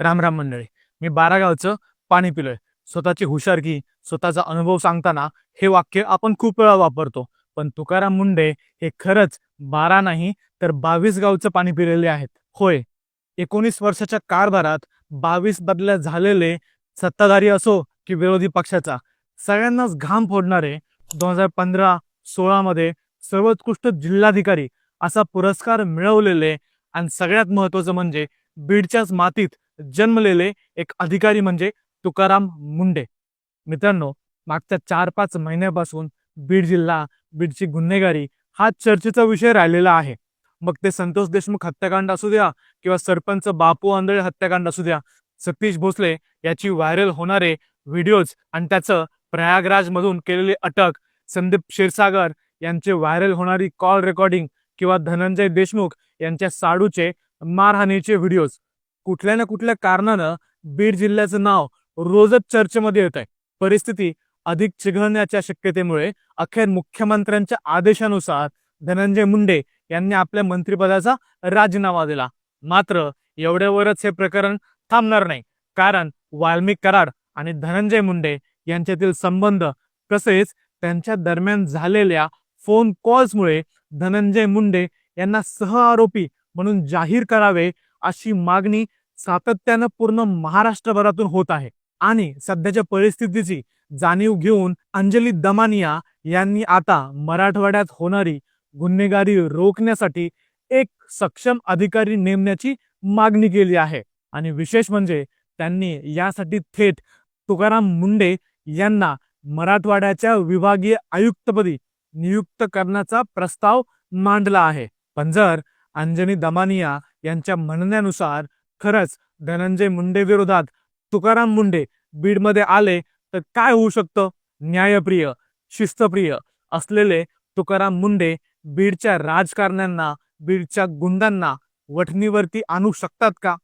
राम राम मंडळी. मी बारागावचं पाणी पिलोय. स्वतःची हुशारकी स्वतःचा अनुभव सांगताना हे वाक्य आपण खूप वेळा वापरतो. पण तुकाराम मुंडे हे खरंच बारा नाही तर बावीस गावचं पाणी पिलेले आहेत. होय एकोणीस वर्षाच्या कारभारात बावीस बदल्या झालेले सत्ताधारी असो की विरोधी पक्षाचा सगळ्यांनाच घाम फोडणारे दोन हजार पंधरा सोळामध्ये सर्वोत्कृष्ट जिल्हाधिकारी असा पुरस्कार मिळवलेले आणि सगळ्यात महत्वाचं म्हणजे बीडच्याच मातीत जन्मलेले एक अधिकारी म्हणजे तुकाराम मुंडे. मित्रांनो मागच्या चार पाच महिन्यापासून बीड जिल्हा बीडची गुन्हेगारी हा चर्चेचा विषय राहिलेला आहे. मग ते संतोष देशमुख हत्याकांड असू द्या किंवा सरपंच बापू आंधळे हत्याकांड असू द्या सतीश भोसले याची व्हायरल होणारे व्हिडिओज आणि त्याचं प्रयागराज मधून केलेली अटक संदीप क्षीरसागर यांचे व्हायरल होणारी कॉल रेकॉर्डिंग किंवा धनंजय देशमुख यांच्या साडूचे मारहाणीचे व्हिडिओज कुठल्या ना कुठल्या कारणानं बीड जिल्ह्याचं नाव रोजच चर्चेमध्ये येत आहे परिस्थिती अधिक चिघळण्याच्या शक्यतेमुळे अखेर मुख्यमंत्र्यांच्या आदेशानुसार धनंजय मुंडे यांनी आपल्या मंत्रिपदाचा राजीनामा दिला. मात्र एवढ्यावरच हे प्रकरण थांबणार नाही. कारण वाल्मिक कराड आणि धनंजय मुंडे यांच्यातील संबंध तसेच त्यांच्या दरम्यान झालेल्या फोन कॉल्समुळे धनंजय मुंडे यांना सह आरोपी म्हणून जाहीर करावे अशी मागणी सातत्यानं पूर्ण महाराष्ट्रभरातून होत आहे. आणि सध्याच्या परिस्थितीची जाणीव घेऊन अंजली दमानिया यांनी आता मराठवाड्यात होणारी गुन्हेगारी रोखण्यासाठी एक सक्षम अधिकारी नेमण्याची मागणी केली आहे. आणि विशेष म्हणजे त्यांनी यासाठी थेट तुकाराम मुंडे यांना मराठवाड्याच्या विभागीय आयुक्तपदी नियुक्त करण्याचा प्रस्ताव मांडला आहे. पण जर अंजनी दमानिया यांच्या म्हणण्यानुसार खरंच धनंजय मुंडे विरोधात तुकाराम मुंडे बीडमध्ये आले तर काय होऊ शकतं? न्यायप्रिय शिस्तप्रिय असलेले तुकाराम मुंडे बीडच्या राजकारण्यांना बीडच्या गुंडांना वठणीवरती आणू शकतात का?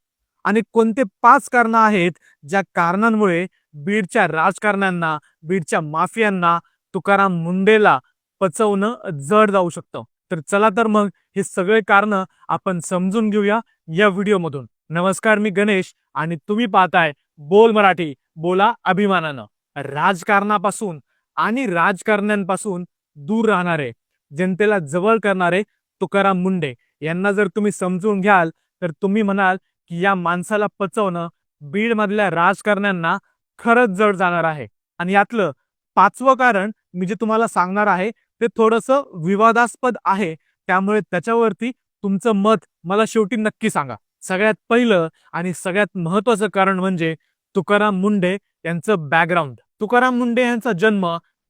आणि कोणते पाच कारणं आहेत ज्या कारणांमुळे बीडच्या राजकारण्यांना बीडच्या माफियांना तुकाराम मुंडेला पचवणं जड जाऊ शकतं? तर चला तर मग हे सगळे कारणं आपण समजून घेऊया या व्हिडिओमधून. नमस्कार मी गणेश आणि तुम्ही पाहताय बोल मराठी. बोला अभिमानानं. राजकारणापासून आणि राजकारण्यांपासून दूर राहणारे जनतेला जवळ करणारे तुकाराम मुंडे. यांना जर तुम्ही समजून घ्याल तर तुम्ही म्हणाल की या माणसाला पचवणं बीड मधल्या राजकारण्यांना खरंच जड जाणार आहे. आणि यातलं पाचवं कारण मी जे तुम्हाला सांगणार आहे ते थोडंसं विवादास्पद आहे. त्यामुळे त्याच्यावरती तुमचं मत मला शेवटी नक्की सांगा. सगळ्यात पहिलं आणि सगळ्यात महत्वाचं कारण म्हणजे तुकाराम मुंडे यांचं बॅकग्राऊंड तुकाराम मुंडे यांचा जन्म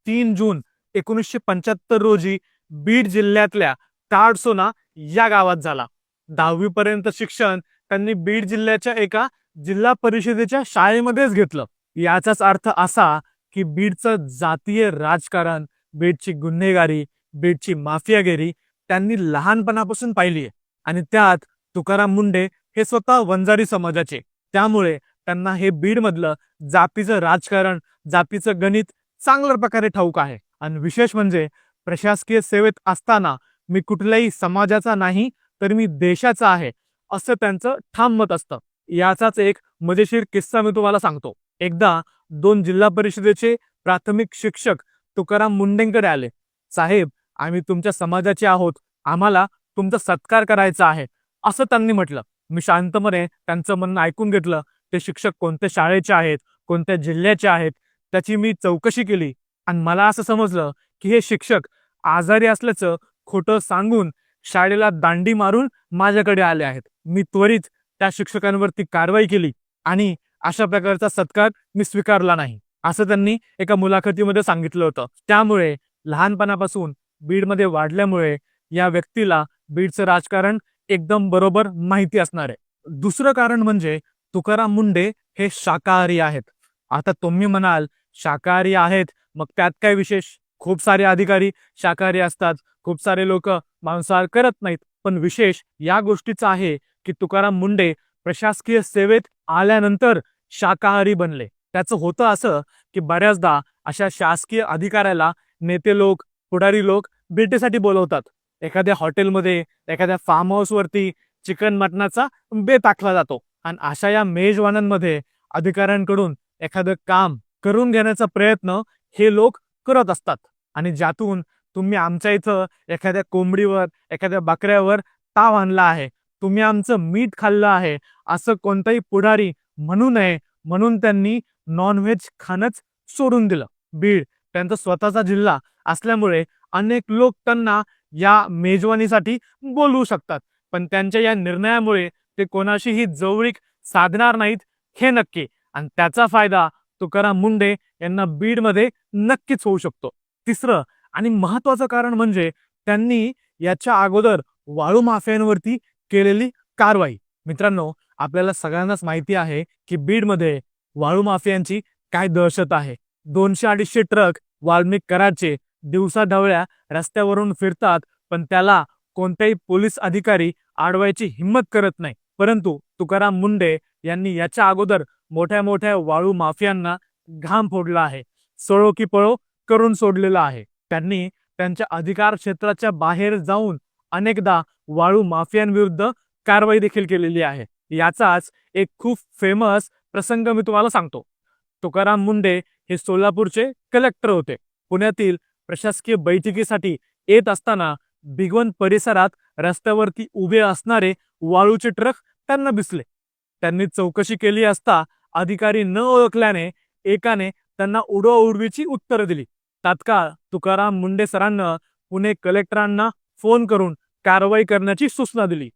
तीन जून एकोणीसशे पंच्याहत्तर रोजी बीड जिल्ह्यातल्या ताडसोना या गावात झाला. दहावी पर्यंत शिक्षण त्यांनी बीड जिल्ह्याच्या एका जिल्हा परिषदेच्या शाळेमध्येच घेतलं. याचाच अर्थ असा की बीडचं जातीय राजकारण बीडची गुन्हेगारी बीडची माफियागिरी त्यांनी लहानपणापासून पाहिली आहे आणि त्यात तुकाराम मुंडे हे स्वतः वंजारी समाजाचे. त्यामुळे त्यांना हे बीडमधलं जातीचं राजकारण जातीचं गणित चांगल्या प्रकारे ठाऊक आहे. आणि विशेष म्हणजे प्रशासकीय सेवेत असताना मी कुठल्याही समाजाचा नाही तर मी देशाचा आहे असं त्यांचं ठाम मत असतं. याचाच एक मजेशीर किस्सा मी तुम्हाला सांगतो. एकदा दोन जिल्हा परिषदेचे प्राथमिक शिक्षक तुकाराम मुंडेंकडे आले. साहेब आम्ही तुमच्या समाजाचे आहोत. आम्हाला तुमचा सत्कार करायचा आहे असं त्यांनी म्हटलं. मी शांतपणे त्यांचं म्हणणं ऐकून घेतलं. ते शिक्षक कोणत्या शाळेचे आहेत कोणत्या जिल्ह्याचे आहेत त्याची मी चौकशी केली. आणि मला असं समजलं की हे शिक्षक आजारी असल्याचं खोटं सांगून शाळेला दांडी मारून माझ्याकडे आले आहेत. मी त्वरित त्या शिक्षकांवरती कारवाई केली आणि अशा प्रकारचा सत्कार मी स्वीकारला नाही असं त्यांनी एका मुलाखतीमध्ये सांगितलं होतं. त्यामुळे लहानपणापासून बीडमध्ये वाढल्यामुळे या व्यक्तीला बीडचं राजकारण एकदम बरोबर माहिती असणार आहे. दुसरं कारण म्हणजे तुकाराम मुंडे हे शाकाहारी आहेत. आता तुम्ही म्हणाल शाकाहारी आहेत मग त्यात काय विशेष? खूप सारे अधिकारी शाकाहारी असतात खूप सारे लोक मांसाहार करत नाहीत. पण विशेष या गोष्टीचं आहे की तुकाराम मुंडे प्रशासकीय सेवेत आल्यानंतर शाकाहारी बनले. त्याचं होतं असं की बऱ्याचदा अशा शासकीय अधिकाऱ्याला नेते लोक पुढारी लोक भेटीसाठी बोलवतात. एखाद्या हॉटेलमध्ये एखाद्या फार्म हाऊसवरती चिकन मटणाचा बेत आखला जातो. आणि अशा या मेजवानांमध्ये अधिकाऱ्यांकडून एखादं काम करून घेण्याचा प्रयत्न हे लोक करत असतात. आणि ज्यातून तुम्ही आमच्या इथं एखाद्या कोंबडीवर एखाद्या बकऱ्यावर ताव आणला आहे तुम्ही आमचं मीठ खाल्लं आहे असं कोणताही पुढारी म्हणू नये म्हणून त्यांनी नॉनव्हेज खाणंच सोडून दिलं. बीड त्यांचा स्वतःचा जिल्हा असल्यामुळे अनेक लोक त्यांना या मेजवानीसाठी बोलवू शकतात. पण त्यांच्या या निर्णयामुळे ते कोणाशीही जवळीक साधणार नाहीत हे नक्की. आणि त्याचा फायदा तुकाराम मुंडे यांना बीडमध्ये नक्कीच होऊ शकतो. तिसरं आणि महत्वाचं कारण म्हणजे त्यांनी याच्या अगोदर वाळू माफियांवरती केलेली कारवाई. मित्रांनो आपल्याला सगळ्यांनाच माहिती आहे की बीडमध्ये वाळू माफियांची काय दहशत आहे. दोनशे अडीचशे ट्रक वाल्मिक कराडचे दिवसा ढवळ्या रस्त्यावरून फिरतात पण त्याला कोणताही पोलीस अधिकारी आडवायची हिंमत करत नाही. परंतु तुकाराम मुंडे यांनी याच्या अगोदर मोठ्या मोठ्या वाळू माफियांना घाम फोडला आहे. सळो की पळो करून सोडलेला आहे. त्यांनी त्यांच्या अधिकार क्षेत्राच्या बाहेर जाऊन अनेकदा वाळू माफियांविरुद्ध कारवाई देखील केलेली आहे. याचाच एक खूप फेमस प्रसंग मी तुम्हाला सांगतो. तुकाराम मुंडे हे सोलापूरचे कलेक्टर होते. पुण्यातील प्रशासकीय बैठकीसाठी येत असताना भिगवण परिसरात रस्त्यावरती उभे असणारे वाळूचे ट्रक त्यांना दिसले. त्यांनी चौकशी केली असता अधिकारी न ओळखल्याने एकाने त्यांना उडवाउडवीची उत्तरं दिली. तात्काळ तुकाराम मुंडे सरांना पुणे कलेक्टरांना फोन करून कारवाई करण्याची सूचना दिली.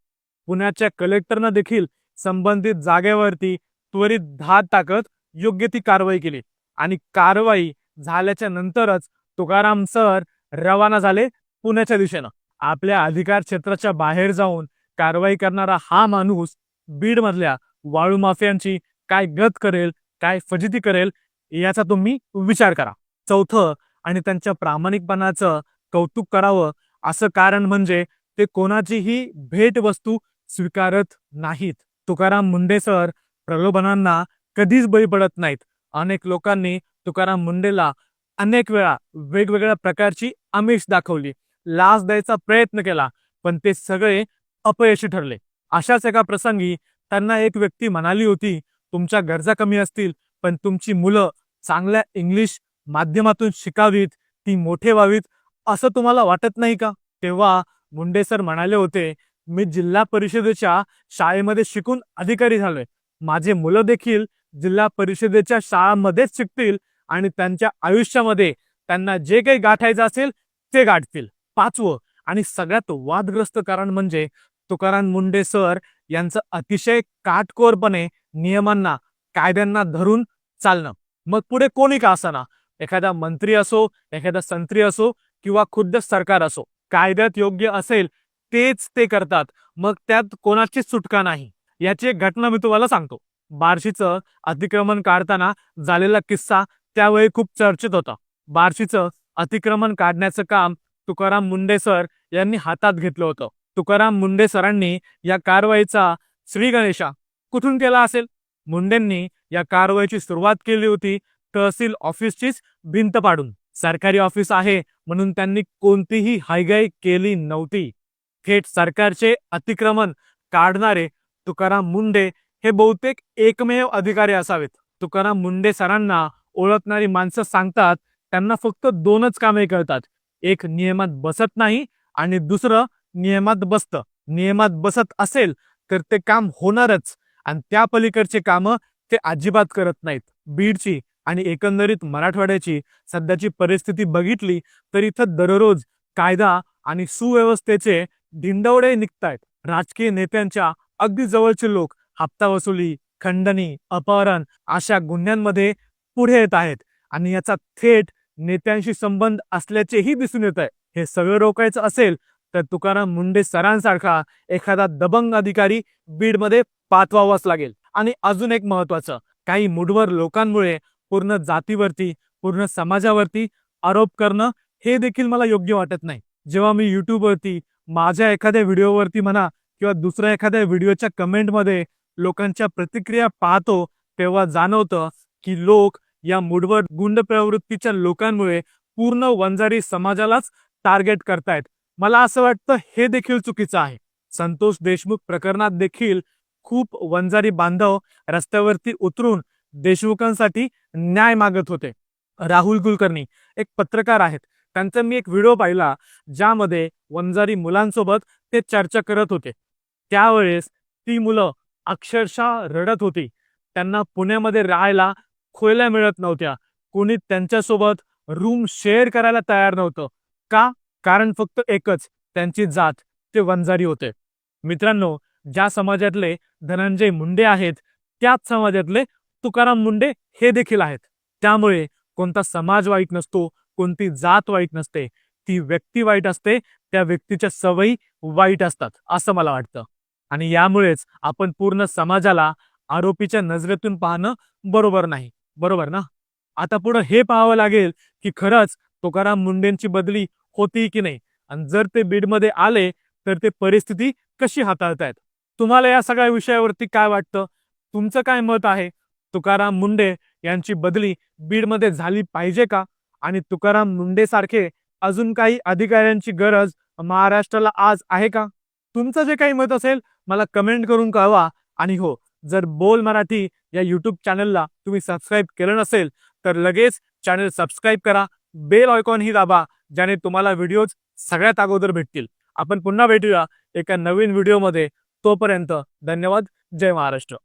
पुण्याच्या कलेक्टरनं देखील संबंधित जागेवरती त्वरित धाड टाकत योग्य ती कारवाई केली आणि कारवाई झाल्याच्या नंतरच तुकाराम सर रवाना झाले पुण्याच्या दिशेनं. आपल्या अधिकार क्षेत्राच्या बाहेर जाऊन कारवाई करणारा हा माणूस बीडमधल्या वाळू माफियांची काय गत करेल काय फजिती करेल याचा तुम्ही विचार करा. चौथं आणि त्यांच्या प्रामाणिकपणाचं कौतुक करावं असं कारण म्हणजे ते कोणाचीही भेटवस्तू स्वीकारत नाहीत. तुकाराम मुंडे सर प्रलोभनांना कधीच बळी पडत नाहीत. अनेक लोकांनी तुकाराम मुंडेला अनेक वेळा वेगवेगळ्या प्रकारची आमिष दाखवली. लाच द्यायचा प्रयत्न केला पण ते सगळे अपयशी ठरले. अशाच एका प्रसंगी त्यांना एक व्यक्ती म्हणाली होती तुमच्या गरजा कमी असतील पण तुमची मुलं चांगल्या इंग्लिश माध्यमातून शिकावीत ती मोठे व्हावीत असं तुम्हाला वाटत नाही का? तेव्हा मुंडे सर म्हणाले होते मी जिल्हा परिषदेच्या शाळेमध्ये शिकून अधिकारी झालोय. माझे मुलं देखील जिल्हा परिषदेच्या शाळांमध्येच शिकतील आणि त्यांच्या आयुष्यामध्ये त्यांना जे काही गाठायचं असेल ते गाठतील. पाचवं आणि सगळ्यात वादग्रस्त कारण म्हणजे तुकाराम मुंडे सर यांचं अतिशय काटकोरपणे नियमांना कायद्यांना धरून चालणं. मग पुढे कोणी का असाना? एखादा मंत्री असो एखादा संत्री असो किंवा खुद्द सरकार असो कायद्यात योग्य असेल तेच ते करतात. मग त्यात कोणाचीच सुटका नाही. याची एक घटना मी तुम्हाला सांगतो. बार्शीचं अतिक्रमण काढताना झालेला किस्सा त्यावेळी खूप चर्चेत होता. बार्शीचं अतिक्रमण काढण्याचं काम तुकाराम मुंडे सर यांनी हातात घेतलं होतं. तुकाराम मुंडे सरांनी या कारवाईचा श्री गणेशा कुठून केला असेल? मुंडेंनी या कारवाईची सुरुवात केली होती तहसील ऑफिसचीच भिंत पाडून. सरकारी ऑफिस आहे म्हणून त्यांनी कोणतीही हायगाई केली नव्हती. थेट सरकारचे अतिक्रमण काढणारे तुकाराम मुंडे हे बहुतेक एकमेव अधिकारी असावेत. तुकाराम मुंडे सरांना ओळखणारी माणसं सांगतात त्यांना फक्त दोनच कामे कळतात. एक नियमात बसत नाही आणि दुसरं नियमात बसतं. नियमात बसत असेल तर ते काम होणारच आणि त्या पलीकडचे कामं ते अजिबात करत नाहीत. बीडची आणि एकंदरीत मराठवाड्याची सध्याची परिस्थिती बघितली तर इथं दररोज कायदा आणि सुव्यवस्थेचे धिंडवडे निघतायत. राजकीय नेत्यांच्या अगदी जवळचे लोक हप्ता वसुली खंडणी अपहरण अशा गुन्ह्यांमध्ये पुढे येत आहेत. आणि याचा थेट नेत्यांशी संबंध असल्याचेही दिसून येत आहे. हे सगळं रोखायचं असेल तर तुकाराम मुंडे सरांसारखा एखादा दबंग अधिकारी बीडमध्ये पाठवावाच लागेल. आणि अजून एक महत्वाचं काही मुठभर लोकांमुळे पूर्ण जातीवरती पूर्ण समाजावरती आरोप करणं हे देखील मला योग्य वाटत नाही. जेव्हा मी युट्यूबवरती माझ्या एखाद्या व्हिडिओवरती म्हणा किंवा दुसऱ्या एखाद्या व्हिडिओच्या कमेंटमध्ये लोकांच्या प्रतिक्रिया पाहतो तेव्हा जाणवतं की लोक या मुठभर गुंड प्रवृत्तीच्या लोकांमुळे पूर्ण वंजारी समाजालाच टार्गेट करतायत. मला असं वाटतं हे देखील चुकीचं आहे. संतोष देशमुख प्रकरणात देखील खूप वंजारी बांधव रस्त्यावरती उतरून देशमुखांसाठी न्याय मागत होते. राहुल कुलकर्णी एक पत्रकार आहेत. त्यांचा मी एक व्हिडिओ पाहिला ज्यामध्ये वंजारी मुलांसोबत ते चर्चा करत होते. त्यावेळेस ती मुलं अक्षरशः रडत होती. त्यांना पुण्यामध्ये राहायला खोयला मिळत नव्हत्या. कोणी त्यांच्यासोबत रूम शेअर करायला तयार नव्हतं. का? कारण फक्त एकच त्यांची जात ते वंजारी होते. मित्रांनो ज्या समाजातले धनंजय मुंडे आहेत त्याच समाजातले तुकाराम मुंडे हे देखील आहेत. त्यामुळे कोणता समाज वाईट नसतो कोणती जात वाईट नसते. ती व्यक्ती वाईट असते त्या व्यक्तीच्या सवयी वाईट असतात असं मला वाटतं. आणि यामुळेच आपण पूर्ण समाजाला आरोपीच्या नजरेतून पाहणं बरोबर नाही. बरोबर ना? आता पुढं हे पाहावं लागेल की खरंच तुकाराम मुंडेंची बदली होती की नाही? आणि जर ते बीडमध्ये आले तर ते परिस्थिती कशी हाताळतायत? तुम्हाला या सगळ्या विषयावरती काय वाटतं? तुमचं काय मत आहे? तुकाराम मुंडे यांची बदली बीडमध्ये झाली पाहिजे का? आणि तुकाराम मुंडेसारखे अजून काही अधिकाऱ्यांची गरज महाराष्ट्राला आज आहे का? तुमचं जे काही मत असेल मला कमेंट करून कळवा. आणि हो जर बोल मराठी या यूट्यूब चॅनलला तुम्ही सबस्क्राईब केलं नसेल तर लगेच चॅनल सबस्क्राईब करा. बेल आयकॉन ही दाबा ज्याने तुम्हाला व्हिडिओज सगळ्यात अगोदर भेटतील. आपण पुन्हा भेटूया एका नवीन व्हिडिओमध्ये तोपर्यंत धन्यवाद. जय महाराष्ट्र.